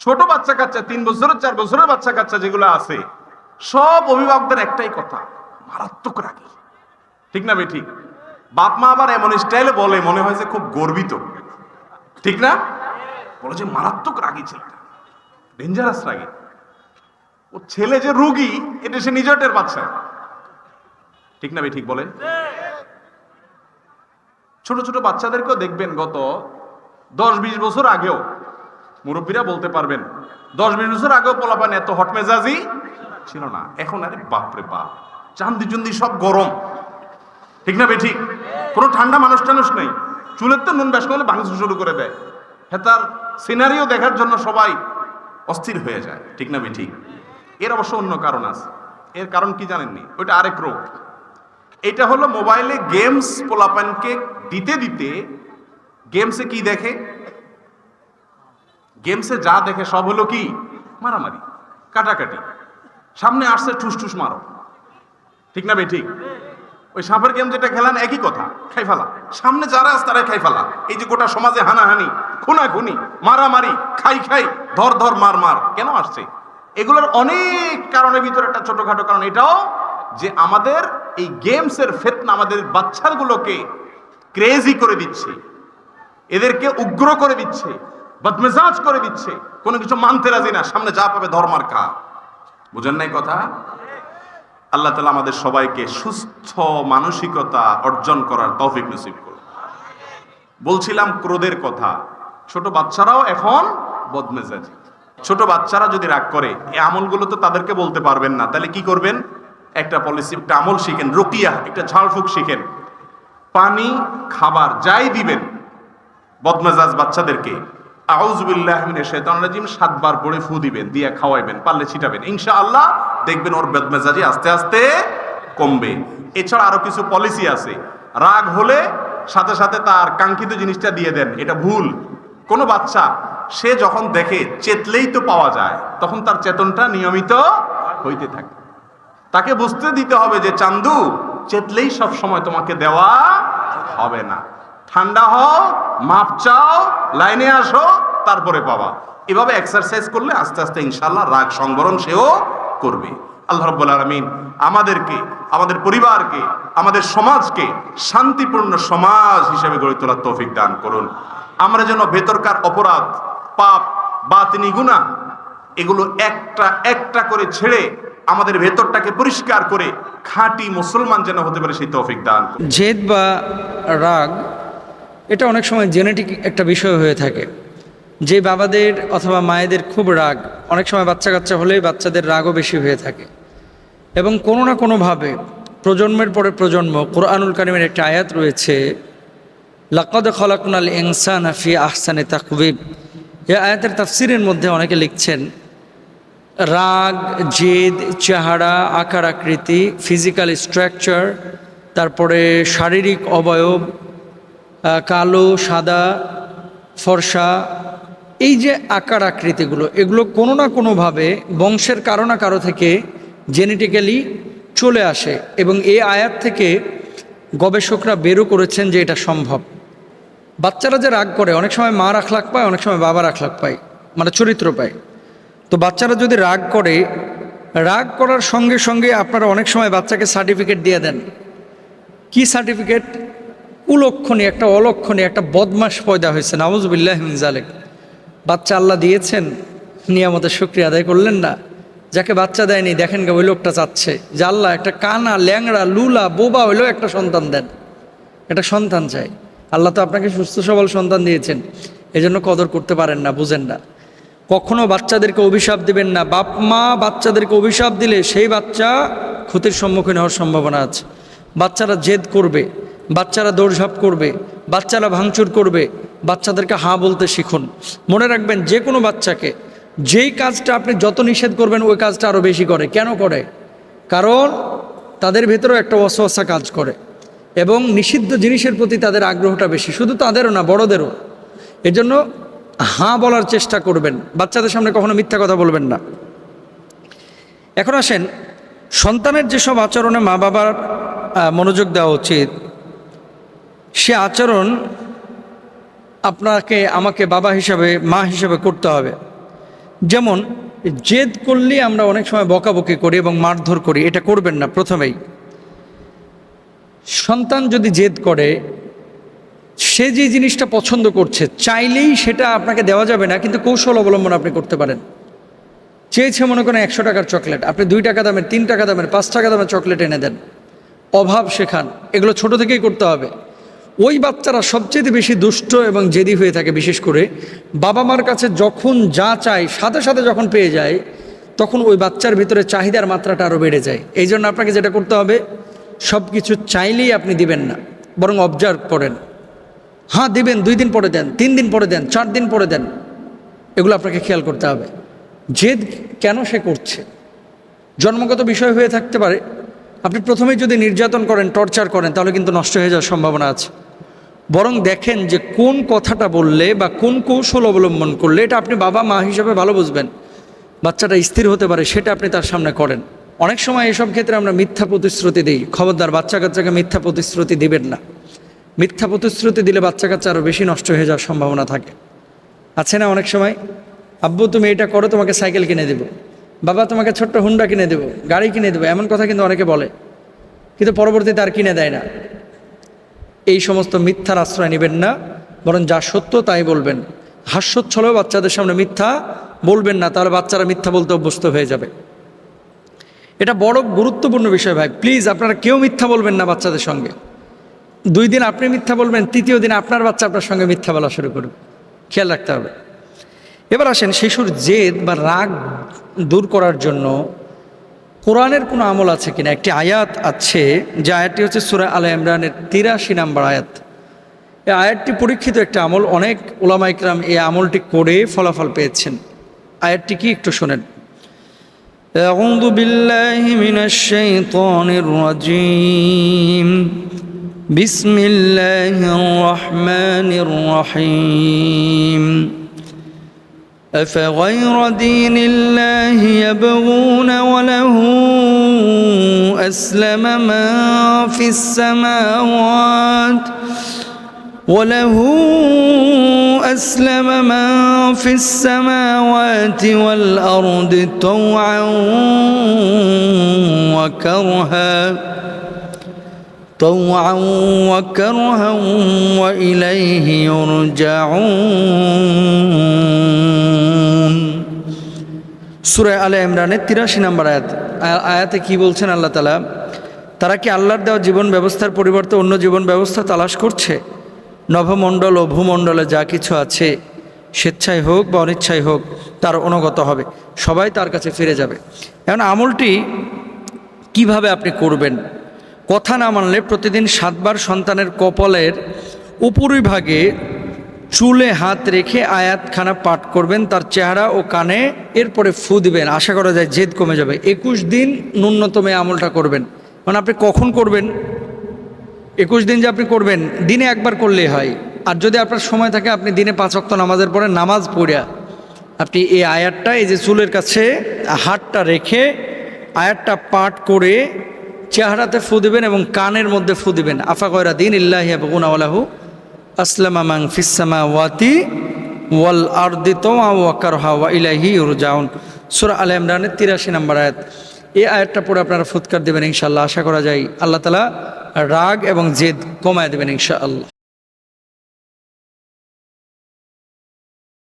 ছোট বাচ্চা কাচ্চা, তিন বছরের চার বছরের বাচ্চা কাচ্চা যেগুলো আছে, সব অভিভাবকদের একটাই কথা, মারাত্মক রাগি। ঠিক না ঠিক বাপ মা আবার এমন স্টাইলে বলে, মনে হয় যে খুব গর্বিত। ঠিক না? বলে যে মারাত্মক রাগী ছেলেটা। ডেঞ্জারাস রাগী। ও ছেলে যে রুগী, এটা সে নিজের টের পাচ্ছে ঠিক না ঠিক বলে। ছোট ছোট বাচ্চাদেরকেও দেখবেন গত দশ বিশ বছর আগেও মুরব্বীরা বলতে পারবেন, দশ বিশ বছর আগেও পোলাপান এত হট মেজাজি ছিল না। এখন আরে বাপরে বাপ, চান্দি চুন্দি সব গরম। ঠিক না ঠিক কোনো ঠান্ডা মানুষ টানুষ নেই। চুলের তো নুন ব্যাস করলে ভাঙতে শুরু করে দেয়। হ্যাঁ তার সিনারিও দেখার জন্য সবাই অস্থির হয়ে যায়। ঠিক না ঠিক এর অবশ্য অন্য কারণ আছে। এর কারণ কি জানেননি? ওইটা আরেক রোগ। এটা হলো মোবাইলে গেমস পোলাপানকে দিতে দিতে গেমসে কি দেখে? গেমসে যা দেখে সব হলো কি? মারামারি, কাটাকাটি। সামনে আসছে ঠুস ঠুস মারো। ঠিক না ভাই? ঠিক। ওই সাপের গেম যেটা খেলান, একই কথা, খাই ফেলা। সামনে যারা আছে তারাই খাই ফেলা। এই যে গোটা সমাজে হানাহানি খুনা খুনি মারামারি, খাই খাই, ধর ধর মার মার, কেন আসছে? এগুলোর অনেক কারণের ভিতরে একটা ছোটখাটো কারণ এটাও যে আমাদের এই গেমসের ফেতনা আমাদের বাচ্চাগুলোকে ক্রেজি করে দিচ্ছে। এদেরকে উগ্র করে দিচ্ছে। বদমেজাজ করে দিচ্ছে। কোনো কিছু মানতে রাজি না। সামনে যা পাবে ধর্মার কা বুঝেন নাই কথা? আল্লাহ তালা আমাদের সবাইকে সুস্থ মানসিকতা অর্জন করার তৌফিক নসিব করুন। বলছিলাম ক্রোধের কথা। ছোট বাচ্চারাও এখন বদমেজাজি। ছোট বাচ্চারা যদি রাগ করে, এই আমলগুলো তো তাদেরকে বলতে পারবেন না। তাহলে কি করবেন? একটা পলিসি একটা আমল শিখেন। রকিয়া, একটা ঝাড়ফুঁক শিখেন। পানি, খাবার, যাই দিবেন, বদমেজাজ বাচ্চাদেরকে আউজবিল্লাহ শেতান রাজিম, সাতবার পড়ে ফু দিবেন, দিয়ে খাওয়াইবেন, পারলে ছিটাবেন। ইনশাআল্লাহ দেখবেন ওর বদমেজাজি আস্তে আস্তে কমবে। এছাড়া আরও কিছু পলিসি আছে। রাগ হলে সাথে সাথে তার কাঙ্ক্ষিত জিনিসটা দিয়ে দেন, এটা ভুল। কোনো বাচ্চা, সে যখন দেখে চেতলেই তো পাওয়া যায়, তখন তার চেতনটা নিয়মিত হইতে থাকে। তাকে বুঝতে দিতে হবে যে, চান্দু, চেতলেই সব সময় তোমাকে দেওয়া হবে না। ঠান্ডা হও, মাপ চাও, লাইনে আসো, তারপরে পাবা। এভাবে এক্সারসাইজ করলে আস্তে আস্তে ইনশাল্লাহ রাগ সংবরণ সেও করবে। আল্লাহ রব্বুল আলমিন আমাদেরকে, আমাদের পরিবারকে, আমাদের সমাজকে শান্তিপূর্ণ সমাজ হিসেবে গড়ে তোলার তৌফিক দান করুন। আমরা যেন ভেতরকার অপরাধ, পাপ বাতিনি গুণা এগুলো একটা একটা করে ছেড়ে আমাদের ভেতরটাকে পরিষ্কার করে খাঁটি মুসলমান যেন হতে পারে সেই তৌফিক দান। জেদ বা রাগ এটা অনেক সময় জেনেটিক একটা বিষয় হয়ে থাকে। যে বাবাদের অথবা মায়েদের খুব রাগ, অনেক সময় বাচ্চা কাচ্চা হলে বাচ্চাদের রাগও বেশি হয়ে থাকে। এবং কোনো না কোনোভাবে প্রজন্মের পরে প্রজন্ম, কোরআনুল কারিমের একটা আয়াত রয়েছে, লাকদ খলাকুনাল ইনসান ফি আহসানে তাকবিব এ আয়াতের তাফসিরের মধ্যে অনেকে লিখছেন, রাগ, জেদ, চেহারা, আকার আকৃতি ফিজিক্যাল স্ট্রাকচার তারপরে শারীরিক অবয়ব কালো, সাদা, ফর্সা, এই যে আকার আকৃতিগুলো, এগুলো কোনো না কোনোভাবে বংশের কারও না কারও থেকে জেনেটিক্যালি চলে আসে এবং এই আয়াত থেকে গবেষকরা বেরও করেছেন যে এটা সম্ভব। বাচ্চারা যে রাগ করে, অনেক সময় মা আখলাক পায়, অনেক সময় বাবার আখলাক পায় মানে চরিত্র পায়। তো বাচ্চারা যদি রাগ করে, রাগ করার সঙ্গে সঙ্গে আপনারা অনেক সময় বাচ্চাকে সার্টিফিকেট দিয়ে দেন। কি সার্টিফিকেট কুলক্ষণী একটা অলক্ষণে, একটা বদমাস পয়দা হয়েছে। নাউজুবিল্লাহ জালেক বাচ্চা আল্লাহ দিয়েছেন নিয়ামতের শুক্রিয়া আদায় করলেন না। যাকে বাচ্চা দেয়নি, দেখেন গে, ওই লোকটা চাচ্ছে। যে আল্লাহ, একটা কানা, ল্যাংড়া, লুলা, বোবা হইলেও একটা সন্তান দেন। একটা সন্তান চাই। আল্লাহ তো আপনাকে সুস্থ, সবল সন্তান দিয়েছেন। এজন্য কদর করতে পারেন না, বুঝেন না। কখনো বাচ্চাদেরকে অভিশাপ দিবেন না। বাপ, মা বাচ্চাদেরকে অভিশাপ দিলে সেই বাচ্চা ক্ষতির সম্মুখীন হওয়ার সম্ভাবনা আছে। বাচ্চারা জেদ করবে। বাচ্চারা দৌড়ঝাঁপ করবে, বাচ্চারা ভাঙচুর করবে, বাচ্চাদেরকে হাঁ বলতে শিখুন। মনে রাখবেন, যে কোনো বাচ্চাকে, যেই কাজটা আপনি যত নিষেধ করবেন, ওই কাজটা আরও বেশি করে। কেন করে? কারণ তাদের ভেতরেও একটা অসহসা কাজ করে। এবং নিষিদ্ধ জিনিসের প্রতি তাদের আগ্রহটা বেশি। শুধু তাদেরও না, বড়দেরও। এজন্য হাঁ বলার চেষ্টা করবেন। বাচ্চাদের সামনে কখনো মিথ্যা কথা বলবেন না। এখন আসেন, সন্তানের যেসব আচরণে মা বাবার মনোযোগ দেওয়া উচিত সে আচরণ আপনাকে, আমাকে বাবা হিসাবে, মা হিসাবে করতে হবে। যেমন, জেদ করলে আমরা অনেক সময় বকাবকি করি এবং মারধর করি, এটা করবেন না প্রথমেই। সন্তান যদি জেদ করে, সে যে জিনিসটা পছন্দ করছে, চাইলেই সেটা আপনাকে দেওয়া যাবে না, কিন্তু কৌশল অবলম্বন আপনি করতে পারেন। চেয়েছে মনে করেন একশো টাকার চকলেট, আপনি দুই টাকা দামের, তিন টাকা দামের, পাঁচ টাকা দামের চকলেট এনে দেন। অভাব শেখান, এগুলো ছোট থেকেই করতে হবে। ওই বাচ্চারা সবচেয়ে বেশি দুষ্ট এবং জেদি হয়ে থাকে, বিশেষ করে বাবা মার কাছে যখন যা চায়, সাথে সাথে যখন পেয়ে যায়, তখন ওই বাচ্চার ভিতরে চাহিদার মাত্রাটা আরও বেড়ে যায়। এই জন্য আপনাকে যেটা করতে হবে সব কিছু চাইলেই আপনি দিবেন না, বরং অবজার্ভ করেন। হ্যাঁ দিবেন, দুই দিন পরে দেন, তিন দিন পরে দেন, চার দিন পরে দেন, এগুলো আপনাকে খেয়াল করতে হবে। জেদ কেন সে করছে? জন্মগত বিষয় হয়ে থাকতে পারে। আপনি প্রথমেই যদি নির্যাতন করেন টর্চার করেন, তাহলে কিন্তু নষ্ট হয়ে যাওয়ার সম্ভাবনা আছে। বরং দেখেন যে কোন কথাটা বললে বা কোন কৌশল অবলম্বন করলে, এটা আপনি বাবা মা হিসেবে ভালো বুঝবেন। বাচ্চাটা স্থির হতে পারে, সেটা আপনি তার সামনে করেন। অনেক সময় এসব ক্ষেত্রে আমরা মিথ্যা প্রতিশ্রুতি দিই। খবরদার, বাচ্চা কাচ্চাকে মিথ্যা প্রতিশ্রুতি দিবেন না। মিথ্যা প্রতিশ্রুতি দিলে বাচ্চা কাচ্চা আরও বেশি নষ্ট হয়ে যাওয়ার সম্ভাবনা থাকে। আছে না অনেক সময়? আব্বু, তুমি এটা করো, তোমাকে সাইকেল কিনে দেবো। বাবা, তোমাকে ছোট্ট হুন্ডা কিনে দেবো, গাড়ি কিনে দেবো, এমন কথা কিন্তু অনেকে বলে। কিন্তু পরবর্তীতে আর কিনে দেয় না। এই সমস্ত মিথ্যার আশ্রয় নেবেন না, বরং যা সত্য তাই বলবেন। হাস্যোচ্ছলেও বাচ্চাদের সামনে মিথ্যা বলবেন না, তাহলে বাচ্চারা মিথ্যা বলতে অভ্যস্ত হয়ে যাবে। এটা বড় গুরুত্বপূর্ণ বিষয় ভাই। প্লিজ, আপনারা কেউ মিথ্যা বলবেন না বাচ্চাদের সঙ্গে। দুই দিন আপনি মিথ্যা বলবেন, তৃতীয় দিন আপনার বাচ্চা আপনার সঙ্গে মিথ্যা বলা শুরু করবে। খেয়াল রাখতে হবে। এবার আসেন শিশুর জেদ বা রাগ দূর করার জন্য কোরআনের কোনো আমল আছে কিনা একটি আয়াত আছে যে আয়াতটি হচ্ছে সুরা আলা ইমরানের তিরাশি নাম্বার আয়াত এই আয়াতটি পরীক্ষিত একটা আমল অনেক ওলামা ইকরাম এই আমলটি করে ফলাফল পেয়েছেন আয়াতটি কি একটু শোনেন أعوذ بالله من الشيطان الرجيم بسم الله الرحمن الرحيم أفغير دين الله يبغون وله أسلم من في السماوات وله أسلم من في السماوات والأرض طوعا وكرها طوعا وكرها وإليه يرجعون সুরে আলে ইমরানের তিরাশি নম্বর আয়াত আ- আয়াতে কি বলছেন আল্লাহ তালা তারা কি আল্লাহর দেওয়া জীবন ব্যবস্থার পরিবর্তে অন্য জীবন ব্যবস্থা তালাশ করছে নভমণ্ডল ও ভূমণ্ডলে যা কিছু আছে স্বেচ্ছায় হোক বা অনিচ্ছায় হোক তার অনুগত হবে সবাই তার কাছে ফিরে যাবে এখন আমলটি কিভাবে আপনি করবেন কথা না মানলে প্রতিদিন সাতবার সন্তানের কপালের উপরিভাগে চুলে হাত রেখে আয়াতখানা পাঠ করবেন, তার চেহারা ও কানে এরপরে ফু দিবেন। আশা করা যায় জেদ কমে যাবে। একুশ দিন ন্যূনতম আমলটা করবেন। মানে আপনি কখন করবেন? একুশ দিন যে আপনি করবেন, দিনে একবার করলেই হয়। আর যদি আপনার সময় থাকে, আপনি দিনে পাঁচ অক্ত নামাজের পরে নামাজ পড়িয়া আপনি এই আয়াতটা, এই যে চুলের কাছে হাতটা রেখে আয়াতটা পাঠ করে চেহারাতে ফু দিবেন এবং কানের মধ্যে ফু দিবেন। আফা কয়রা দিন ইল্লাহিয়া বগুনাওয়ালাহু আসলামা ফিসামা ওয়াতি ওয়াল আরদিত ওয়াকার হাওয়া ইলাহি উরজাউন সুরা আল ইমরানের তিরাশি নম্বর আয়াত। এই আয়াতটা পড়ে আপনারা ফুৎকার দেবেন ইনশাল্লাহ আশা করা যায় আল্লাহ তালা রাগ এবং জেদ কমায় দেবেন ইনশাআল্লাহ।